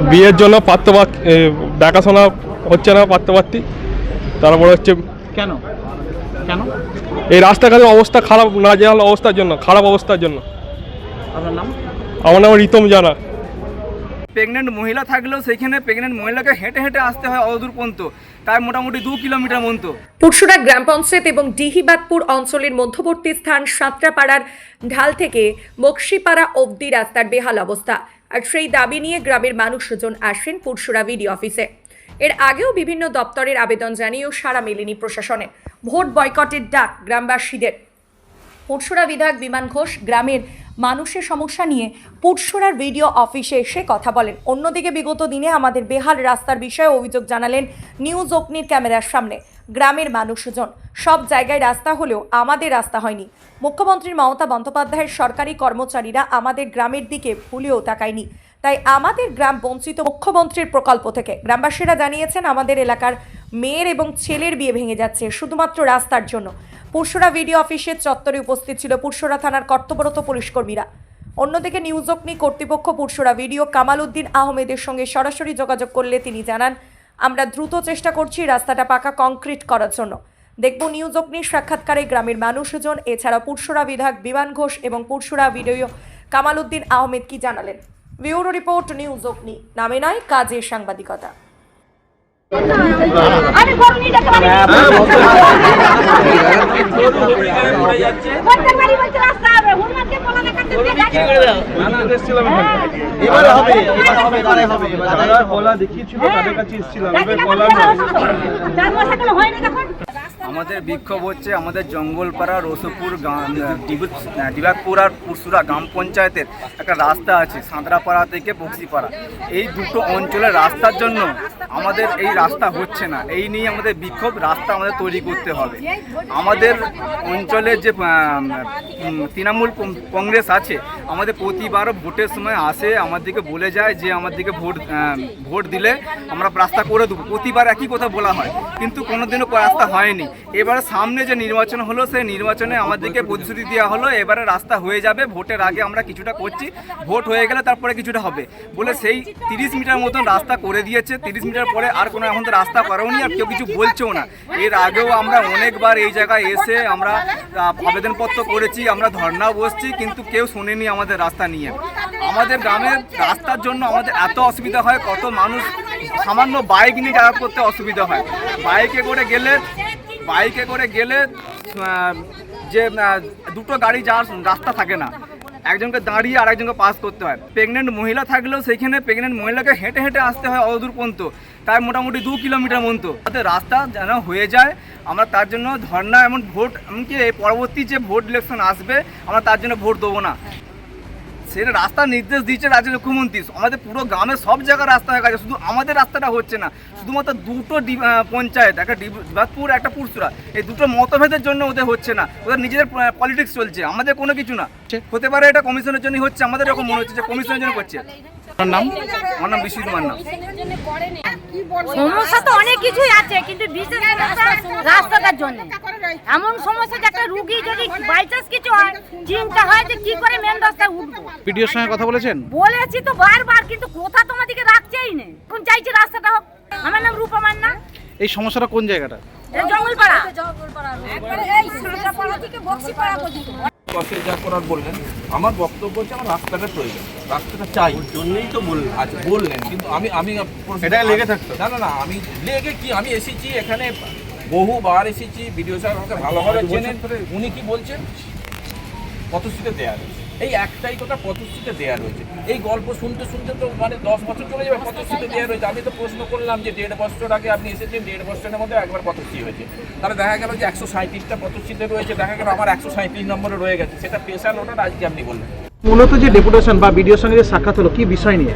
বিয়ের জন্য পাত্র পাত- দেখাশোনা হচ্ছে না পাত্রপাত্রী। তারপরে হচ্ছে কেন? কেন? এই রাস্তাঘাটের অবস্থা খারাপ না জানাল অবস্থার জন্য খারাপ অবস্থার জন্য। আপনার নাম? আমার নাম রিতম জানা। প্রেগনেন্ট মহিলা থাকলেও সেখানে প্রেগনেন্ট মহিলাকে হেঁটে হেঁটে আসতে হয় অদূর পর্যন্ত। তাই মোটামুটি দু কিলোমিটার মতো পুরসুরা গ্রাম পঞ্চায়েত এবং ডিহিবাদপুর অঞ্চলের মধ্যবর্তী স্থান সাঁতরাপাড়ার ঢাল থেকে বক্সিপাড়া অবধি রাস্তার বেহাল অবস্থা। আর সেই দাবি নিয়ে গ্রামের মানুষজন আসেন পুরসুরা বিডি অফিসে। এর আগেও বিভিন্ন দপ্তরের আবেদন জানিয়েও সারা মেলেনি প্রশাসনে। ভোট বয়কটের ডাক গ্রামবাসীদের। পুরসুরা বিধায়ক বিমান ঘোষ গ্রামের মানুষের সমস্যা নিয়ে পুরসুরার ভিডিও অফিসে এসে কথা বলেন। অন্যদিকে বিগত দিনে আমাদের বেহাল রাস্তার বিষয়ে অভিযোগ জানালেন নিউজ অগ্নির ক্যামেরার সামনে। গ্রামের মানুষজন। সব জায়গায় রাস্তা হলেও আমাদের রাস্তা হয়নি। মুখ্যমন্ত্রী মমতা বন্দ্যোপাধ্যায়ের সরকারি কর্মচারীরা আমাদের গ্রামের দিকে ভুলেও তাকায়নি। তাই আমাদের গ্রাম বঞ্চিত মুখ্যমন্ত্রীর প্রকল্প থেকে গ্রামবাসীরা জানিয়েছেন, আমাদের এলাকার মেয়ের এবং ছেলের বিয়ে ভেঙে যাচ্ছে, শুধুমাত্র রাস্তার জন্য। পুরসুরা ভিডিও অফিসের চত্বরে উপস্থিত ছিল পুরসুরা থানার কর্তব্যরত পুলিশকর্মীরা। অন্যদিকে নিউজ অগ্নি কর্তৃপক্ষ পুরসুরা ভিডিও কামাল উদ্দিন আহমেদের সঙ্গে সরাসরি যোগাযোগ করলে তিনি জানান আমরা দ্রুত চেষ্টা করছি রাস্তাটা পাকা কংক্রিট করার জন্য। দেখব নিউজ অগ্নির সাক্ষাৎকারে গ্রামের মানুষজন এছাড়া পুরসুরা বিধায়ক বিমান ঘোষ এবং পুরসুরা ভিডিও কামাল উদ্দিন আহমেদ কি জানালেন? ব্যুরো রিপোর্ট নিউজ অগ্নি। নামে নয় কাজের সাংবাদিকতা। এবারে হবে এবারে হবে এবারে হবে। যারা বলা দেখিয়েছিল তাদের কাছে এসেছিলাম। এবার তখন আমাদের বিক্ষোভ হচ্ছে আমাদের জঙ্গলপাড়া, রসুপুর ডিবাকপুর আর পুরসুরা গ্রাম পঞ্চায়েতের একটা রাস্তা আছে সাঁতরাপাড়া থেকে বক্সিপাড়া। এই দুটো অঞ্চলের রাস্তার জন্য আমাদের এই রাস্তা হচ্ছে না। এই নিয়ে আমাদের বিক্ষোভ, রাস্তা আমাদের তৈরি করতে হবে। আমাদের অঞ্চলের যে তৃণমূল কংগ্রেস আছে, আমাদের প্রতিবার ভোটের সময় আসে আমাদেরকে বলে যায় যে আমাদেরকে ভোট ভোট দিলে আমরা রাস্তা করে দেবো। প্রতিবার একই কথা বলা হয়, কিন্তু কোনোদিনও রাস্তা হয়নি। এবারে সামনে যে নির্বাচন হলো, সেই নির্বাচনে আমাদেরকে প্রতিশ্রুতি দেওয়া হলো, এবারে রাস্তা হয়ে যাবে। ভোটের আগে আমরা কিছুটা করছি। ভোট হয়ে গেলে তারপরে কিছুটা হবে। বলে সেই তিরিশ মিটার মতন রাস্তা করে দিয়েছে। তিরিশ মিটার পরে আর কোনো এখন তো রাস্তা করেওনি আর কেউ কিছু বলছেও না। এর আগেও আমরা অনেকবার এই জায়গায় এসে আমরা আবেদনপত্র করেছি, আমরা ধর্নাও বসছি, কিন্তু কেউ শোনেনি আমাদের রাস্তা নিয়ে। আমাদের গ্রামের রাস্তার জন্য আমাদের এত অসুবিধা হয়, কত মানুষ সামান্য বাইক নিয়ে যাতায়াত করতে অসুবিধা হয়। বাইকে করে গেলে বাইকে করে গেলে যে দুটো গাড়ি যাওয়ার রাস্তা থাকে না। একজনকে দাঁড়িয়ে আর একজনকে পাস করতে হয়। প্রেগনেন্ট মহিলা থাকলেও সেখানে প্রেগনেন্ট মহিলাকে হেঁটে হেঁটে আসতে হয় অদূর পর্যন্ত। তাই মোটামুটি দু কিলোমিটার মতো যাতে রাস্তা যেন হয়ে যায়, আমরা তার জন্য ধর্না এমন ভোট, এমনকি পরবর্তী যে ভোট ইলেকশন আসবে, আমরা তার জন্য ভোট দেবো না। সেটা রাস্তার নির্দেশ দিচ্ছে রাজ্য মুখ্যমন্ত্রী। আমাদের পুরো গ্রামে সব জায়গায় রাস্তা হয়ে গেছে শুধু আমাদের রাস্তাটা হচ্ছে না শুধুমাত্র দুটো পঞ্চায়েত একটা ডিবাদপুর একটা পুরসুরা। এই দুটো মতভেদের জন্য ওদের হচ্ছে না ওদের নিজেদের পলিটিক্স চলছে আমাদের কোনো কিছু না। হতে পারে এটা কমিশনের জন্যই হচ্ছে আমাদের এরকম মনে হচ্ছে যে কমিশনের জন্য করছে। আমার নাম? আমার নাম বিশ্বজিৎ মান্না। সমস্যা তো অনেক কিছুই আছে কিন্তু বিশেষ রাস্তাটার জন্য। এমন সমস্যা যে একটা রুগী যদি বাই চান্স কিছু হয় চিন্তা হয় যে কি করে মেন রাস্তায় উঠবো। ভিডিওর সঙ্গে কথা বলেছেন? বলেছি তো বারবার কিন্তু কোথা তোমাদেরকে রাখছেই না। এখন চাইছি রাস্তাটা হোক। আমার নাম রূপা মান্না। এই সমস্যাটা কোন জায়গাটা? জঙ্গলপাড়া। একবারে এই সাঁতরাপাড়া থেকে বক্সিপাড়া পর্যন্ত। দশে যা করার বললেন আমার বক্তব্য হচ্ছে আমার রাস্তাটা প্রয়োজন। রাস্তাটা চাই। ওর জন্যই তো বললেন। আচ্ছা বললেন। কিন্তু আমি আমি এটা লেগে থাকতো। না না না আমি লেগে কি? আমি এসেছি এখানে বহুবার এসেছি বিডিও সাহেব আমাকে ভালোভাবে চেনেন। উনি কি বলছেন? কত সিটে দেয়া রয়েছে। এই একটাই কথা পথশ্রীতে দেওয়া রয়েছে। এই গল্প শুনতে শুনতে তো মানে দশ বছর চলে যাবে পথশ্রীতে দেওয়া রয়েছে। আমি তো প্রশ্ন করলাম যে দেড় বছর আগে আপনি এসেছেন দেড় বছরের মধ্যে একবার পথশ্রী হয়েছে। তাহলে দেখা গেল যে একশো সাঁত্রিশটা পথশ্রীতে রয়েছে দেখা গেল আমার একশো সাঁত্রিশ নম্বরে রয়ে গেছে। সেটা স্পেশাল ওটা আজকে আপনি বললেন। মূলত যে ডেপুটেশন বা ভিডিওর সঙ্গে যে সাক্ষাৎ হলো কি বিষয় নিয়ে?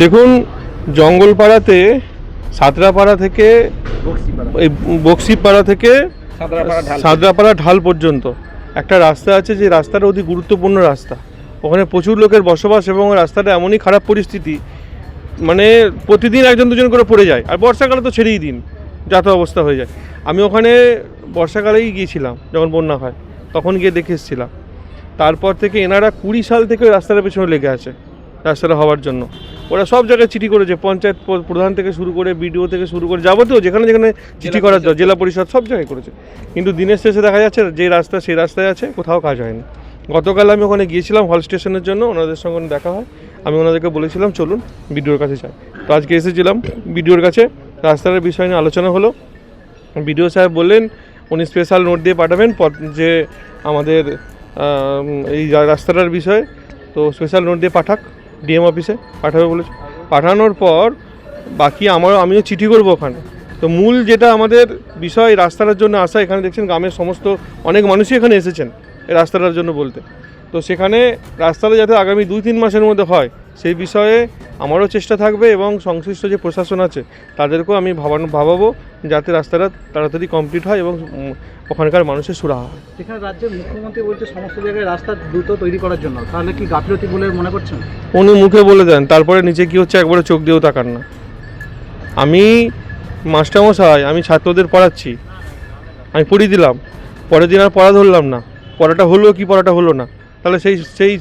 দেখুন জঙ্গলপাড়াতে সাতরাপাড়া থেকে এই বক্সিপাড়া থেকে সাঁতরাপাড়া ঢাল সাদরাপাড়া ঢাল পর্যন্ত। একটা রাস্তা আছে যে রাস্তাটা অতি গুরুত্বপূর্ণ রাস্তা। ওখানে প্রচুর লোকের বসবাস এবং রাস্তাটা এমনই খারাপ পরিস্থিতি মানে প্রতিদিন একজন দুজন করে পড়ে যায়। আর বর্ষাকালে তো ছেড়েই দিন যাতে অবস্থা হয়ে যায়। আমি ওখানে বর্ষাকালেই গিয়েছিলাম, যখন বন্যা হয়, তখন গিয়ে দেখে এসেছিলাম। তারপর থেকে এনারা কুড়ি সাল থেকে ওই রাস্তাটার পেছনে লেগে আছে, রাস্তাটা হওয়ার জন্য। ওরা সব জায়গায় চিঠি করেছে পঞ্চায়েত প্রধান থেকে শুরু করে বিডিও থেকে শুরু করে যাবতীয় যেখানে যেখানে চিঠি করার জেলা পরিষদ সব জায়গায় করেছে। কিন্তু দিনের শেষে দেখা যাচ্ছে যে রাস্তা সেই রাস্তায় আছে কোথাও কাজ হয়নি। গতকাল আমি ওখানে গিয়েছিলাম হল স্টেশনের জন্য ওনাদের সঙ্গে দেখা হয়। আমি ওনাদেরকে বলেছিলাম চলুন বিডিওর কাছে যাই। তো আজকে এসেছিলাম বিডিওর কাছে রাস্তার বিষয় নিয়ে আলোচনা হলো। বিডিও সাহেব বললেন উনি স্পেশাল নোট দিয়ে পাঠাবেন যে আমাদের এই রাস্তাটার বিষয়ে। তো স্পেশাল নোট দিয়ে পাঠাক। ডিএম অফিসে পাঠাবে বলেছে। পাঠানোর পর বাকি আমারও আমিও চিঠি করব ওখানে। তো মূল যেটা আমাদের বিষয় রাস্তাটার জন্য আসা, এখানে দেখছেন গ্রামের সমস্ত অনেক মানুষই এখানে এসেছেন এই রাস্তাটার জন্য বলতে। তো সেখানে রাস্তাটা যাতে আগামী দুই তিন মাসের মধ্যে হয়, সেই বিষয়ে আমারও চেষ্টা থাকবে এবং সংশ্লিষ্ট যে প্রশাসন আছে, তাদেরকেও আমি ভাবানো, ভাবাবো। যাতে রাস্তাটা তাড়াতাড়ি কমপ্লিট হয় এবং ওখানকার মানুষের সুরাহা হয়। এখানে রাজ্যের মুখ্যমন্ত্রী বলছে সমস্ত জায়গায় রাস্তা দ্রুত তৈরি করার জন্য তাহলে কি গাফিলতি বলে মনে করছেন? উনি মুখে বলে দেন তারপরে নিচে কি হচ্ছে একবারে চোখ দিয়েও তাকান না। আমি মাস্টারমশাই আমি ছাত্রদের পড়াচ্ছি আমি পড়িয়ে দিলাম পরের দিন আর পড়া ধরলাম না পড়াটা হলো কি পড়াটা হলো না তাহলে সেই সেই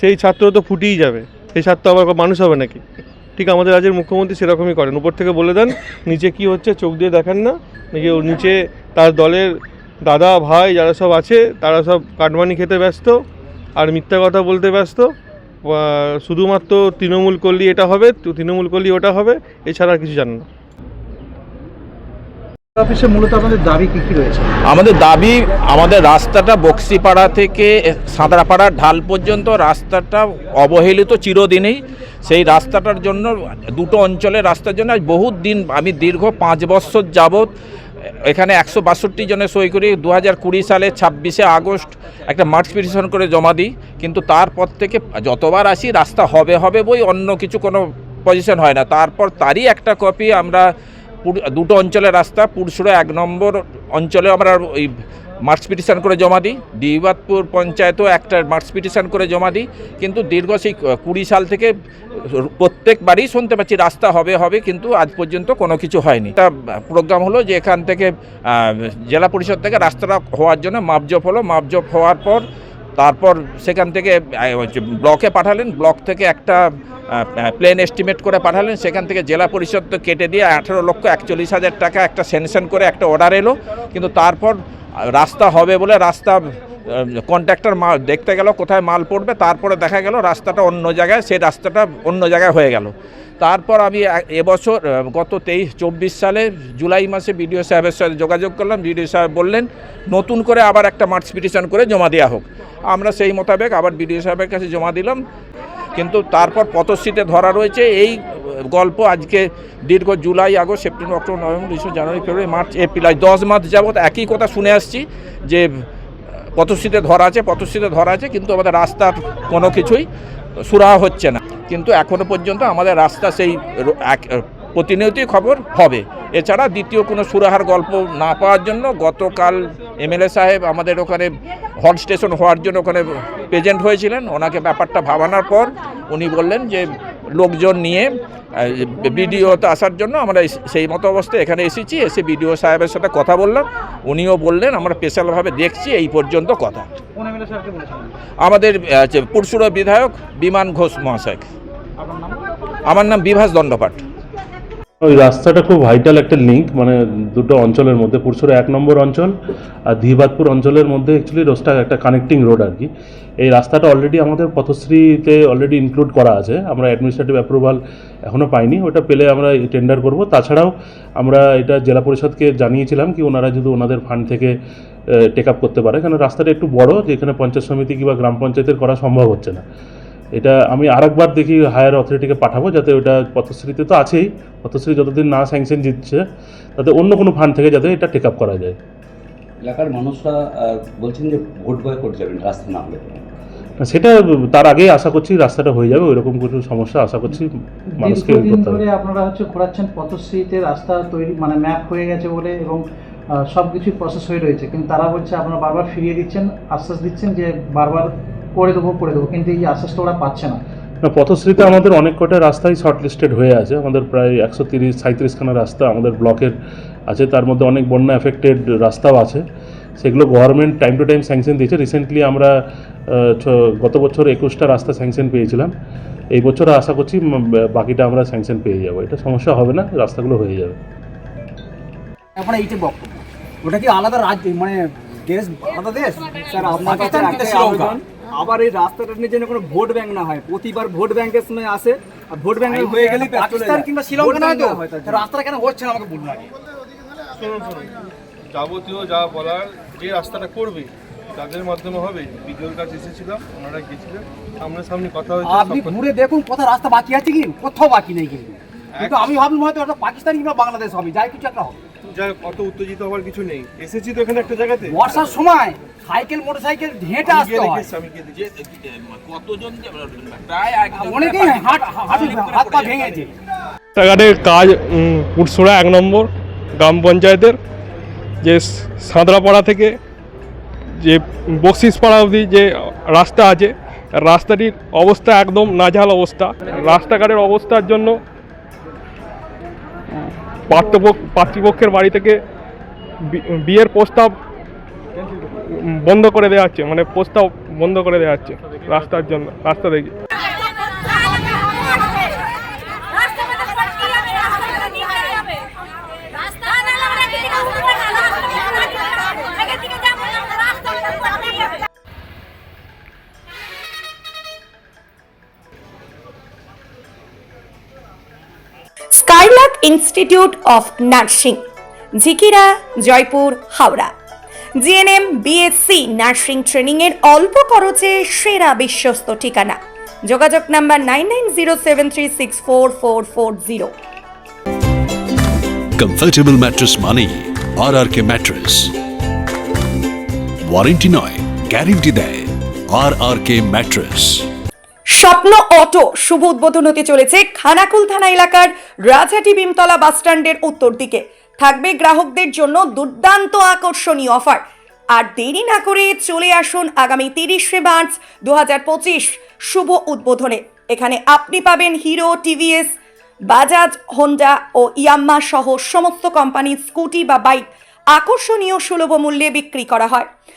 সেই ছাত্র তো ফুটিয়েই যাবে সেই ছাত্র আবার মানুষ হবে নাকি? ঠিক আমাদের রাজ্যের মুখ্যমন্ত্রী সেরকমই করেন। উপর থেকে বলে দেন, নিচে কি হচ্ছে চোখ দিয়ে দেখেন না। নাকি নিচে তার দলের দাদা, ভাই যারা সব আছে, তারা সব কাটমানি খেতে ব্যস্ত। আর মিথ্যা কথা বলতে ব্যস্ত। শুধুমাত্র তৃণমূল করলি এটা হবে, তৃণমূল করলি ওটা হবে, এছাড়া কিছু জান না। অফিসে মূলত আপনাদের দাবি কি কি রয়েছে? আমাদের দাবি, আমাদের রাস্তাটা বক্সিপাড়া থেকে সাঁতরাপাড়া ঢাল পর্যন্ত রাস্তাটা অবহেলিত চিরদিনেই। সেই রাস্তাটার জন্য, দুটো অঞ্চলের রাস্তার জন্য বহুত দিন, আমি দীর্ঘ পাঁচ বছর যাবৎ, এখানে একশো বাষট্টি জনে সই করি দু হাজার কুড়ি সালে ছাব্বিশে আগস্ট একটা মার্চ পিটিশন করে জমা দিই। কিন্তু তারপর থেকে যতবার আসি, রাস্তা হবে হবে বই অন্য কিছু কোনো পজিশন হয় না। তারপর তারই একটা কপি আমরা দুটো অঞ্চলের রাস্তা পুরসুরা এক নম্বর অঞ্চলে আমরা ওই মার্চ পিটিশন করে জমা দিই। ডিবাতপুর পঞ্চায়েতও একটা মার্চ পিটিশন করে জমা দিই। কিন্তু দীর্ঘ সেই কুড়ি সাল থেকে প্রত্যেকবারই শুনতে পাচ্ছি রাস্তা হবে হবে, কিন্তু আজ পর্যন্ত কোনো কিছু হয়নি। তা প্রোগ্রাম হলো যে এখান থেকে জেলা পরিষদ থেকে রাস্তাটা হওয়ার জন্য মাপজপ হলো। মাপজপ হওয়ার পর তারপর সেখান থেকে ব্লকে পাঠালেন, ব্লক থেকে একটা প্লেন এস্টিমেট করে পাঠালেন, সেখান থেকে জেলা পরিষদ তো কেটে দিয়ে আঠেরো লক্ষ একচল্লিশ হাজার টাকা একটা সেনশন করে একটা অর্ডার এলো। কিন্তু তারপর রাস্তা হবে বলে রাস্তা কন্ট্রাক্টর মাল দেখতে গেল, কোথায় মাল পড়বে, তারপরে দেখা গেল রাস্তাটা অন্য জায়গায়, সেই রাস্তাটা অন্য জায়গায় হয়ে গেল। তারপর আমি এবছর গত তেইশ, চব্বিশ সালে জুলাই মাসে বিডিও সাহেবের সাথে যোগাযোগ করলাম। বিডিও সাহেব বললেন, নতুন করে আবার একটা মার্চ পিটিশন করে জমা দেওয়া হোক। আমরা সেই মোতাবেক আবার বিডিও সাহেবের কাছে জমা দিলাম। কিন্তু তারপর পথশ্রীতে ধরা রয়েছে, এই গল্প আজকে দীর্ঘ July, August, September, October, November, December, January, February, March, April, আজ দশ মাস যাবৎ একই কথা শুনে আসছি যে পথশ্রীতে ধরা আছে, পথশ্রীতে ধরা আছে, কিন্তু আমাদের রাস্তার কোনো কিছুই সুরাহা হচ্ছে না। কিন্তু এখনও পর্যন্ত আমাদের রাস্তা সেই প্রতিনিয়তই খবর হবে। এছাড়া দ্বিতীয় কোনো সুরাহার গল্প না পাওয়ার জন্য গতকাল এমএলএ সাহেব আমাদের ওখানে হল স্টেশন হওয়ার জন্য ওখানে প্রেজেন্ট হয়েছিলেন। ওনাকে ব্যাপারটা ভাবানোর পর উনি বললেন যে লোকজন নিয়ে বিডিওতে আসার জন্য আমরা সেই মতো অবস্থায় এখানে এসেছি। এসে বিডিও সাহেবের সাথে কথা বললাম। উনিও বললেন আমরা স্পেশালভাবে দেখছি এই পর্যন্ত কথা। আমাদের পুরসুরা বিধায়ক বিমান ঘোষ মহাশয়। আমার নাম বিভাস দণ্ডপাঠ। ওই রাস্তাটা খুব ভাইটাল একটা লিঙ্ক মানে দুটো অঞ্চলের মধ্যে। পুরসুরা এক নম্বর অঞ্চল আর ধীবাতপুর অঞ্চলের মধ্যে অ্যাকচুয়ালি রোডটা একটা কানেক্টিং রোড আর কি। এই রাস্তাটা অলরেডি আমাদের পথশ্রীতে অলরেডি ইনক্লুড করা আছে। আমরা অ্যাডমিনিস্ট্রেটিভ অ্যাপ্রুভাল এখনও পাইনি। ওটা পেলে আমরা টেন্ডার করব। তাছাড়াও আমরা এটা জেলা পরিষদকে জানিয়েছিলাম কি ওনারা যদি ওনাদের ফান্ড থেকে টেক আপ করতে পারে। কারণ রাস্তাটা একটু বড়, যেখানে পঞ্চায়েত সমিতি কিংবা গ্রাম পঞ্চায়েতের করা সম্ভব হচ্ছে না। এটা আমি আরেকবার দেখি হায়ার অথরিটিকে পাঠাবো যাতে ওটা পথশ্রীতে তো আছেই। পথশ্রী যতদিন না স্যাংশন দিচ্ছে তাতে অন্য কোনো ফান্ড থেকে যাতে এটা টেক আপ করা যায়। এলাকার মানুষরা বলছেন যে ভোট বয় করে যাবেন রাস্তা না হলে। সেটা তার আগেই আশা করছি রাস্তাটা হয়ে যাবে ওইরকম কোনো সমস্যা আশা করছি মানুষকে করতে হবে। ধরে আপনারা হচ্ছে ঘোরাচ্ছেন পথশ্রীতে রাস্তা তৈরি মানে ম্যাপ হয়ে গেছে বলে এবং সব কিছুই প্রসেস হয়ে রয়েছে। কিন্তু তারা বলছে আপনারা বারবার ফিরিয়ে দিচ্ছেন আশ্বাস দিচ্ছেন যে বারবার করে দেবো করে দেবো। কিন্তু এই আশ্বাসটা ওরা পাচ্ছে না। না পথশ্রীতে আমাদের অনেক কটা রাস্তাই শর্ট লিস্টেড হয়ে আছে। আমাদের প্রায় একশো তিরিশ সাঁত্রিশখানা রাস্তা আমাদের ব্লকের আছে। তার মধ্যে অনেক বন্যা এফেক্টেড রাস্তাও আছে। সেগুলো government time to time sanction দিয়েছে। রিসেন্টলি আমরা গত বছর একুশটা রাস্তা স্যাংশন পেয়েছিলাম। এই বছর আশা করছি বাকিটা আমরা স্যাংশন পেয়ে যাব। এটা সমস্যা হবে না রাস্তাগুলো হয়ে যাবে। এখন এইটা বক্তব্য ওটা কি আলাদা রাজ্য মানে দেশ আলাদা দেশ? স্যার আপনার কাছে আবেদন, আবার এই রাস্তাটা নিয়ে যেন কোনো ভোট ব্যাংক না হয়। প্রতিবার ভোট ব্যাংকের সময় আসে আর ভোট ব্যাংক হয়ে গেলে পাকিস্তান কিংবা শ্রীলঙ্কা না তো রাস্তাটা কেন হচ্ছে না আমাকে বলুন আগে। যাবতীয় যা বলার যে রাস্তাটা করবে তাদের মাধ্যমে হবে। বিডিওর কাছে এসেছিলাম ওনারা গেছিলেন। সামনাসামনি কথা হয়েছে আপনি কথা- ঘুরে দেখুন কোথাও রাস্তা বাকি আছে কি? কোথাও বাকি নেই কিন্তু। কিন্তু আমি ভাবলাম হয়তো ওটা পাকিস্তান কিংবা বাংলাদেশ হবে যাই কিছু একটা হবে যাই অত উত্তেজিত হওয়ার কিছু নেই। এসেছি তো এখানে একটা জায়গাতে। বর্ষার সময় সাইকেল মোটর সাইকেল হেঁটে আসতে হয়। কতজন যে- প্রায় অনেকেই হাত হাত পা ভেঙেছে রাস্তাঘাটের কাজ পুরসুরা এক নম্বর গ্রাম পঞ্চায়েতের যে সাঁতরাপাড়া থেকে যে বকশিসপাড়া অবধি যে রাস্তা আছে রাস্তাটির অবস্থা একদম নাজেহাল অবস্থা। রাস্তাঘাটের অবস্থার জন্য পাত্রপক্ষ পাত্রীপক্ষের বাড়ি থেকে বিয়ের প্রস্তাব বন্ধ করে দেওয়া হচ্ছে মানে প্রস্তাব বন্ধ করে দেওয়া হচ্ছে রাস্তার জন্য, রাস্তা দেখি। Skylark Institute of Nursing, Jhikira, Jaipur, Howrah. GNM BSc nursing ট্রেনিংয়ের অল্প খরচে সেরা বিশ্বস্ত ঠিকানা। যোগাযোগ number nine nine zero seven three six four four four zero comfortable mattress মানেই R R K mattress warranty নয় গ্যারেন্টি দেয় আর আর কে ম্যাট্রেস স্বপ্ন অটো শুভ উদ্বোধন হতে চলেছে খানাকুল থানা এলাকার রাজহাটি ভীমতলা বাসস্ট্যান্ডের উত্তর দিকে। থাকবে গ্রাহকদের জন্য দুর্দান্ত আকর্ষণীয় অফার। আর দেরি না করে চলে আসুন আগামী তিরিশে মার্চ দু হাজার পঁচিশ শুভ উদ্বোধনে। এখানে আপনি পাবেন হিরো, টিভিএস, বাজাজ, হোন্ডা ও ইয়াম্মা সহ সমস্ত কোম্পানির স্কুটি বা বাইক আকর্ষণীয় সুলভ মূল্যে বিক্রি করা হয়।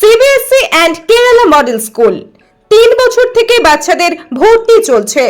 CBSE and Kerala model school তিন বছর থেকে বাচ্চাদের ভর্তি চলছে।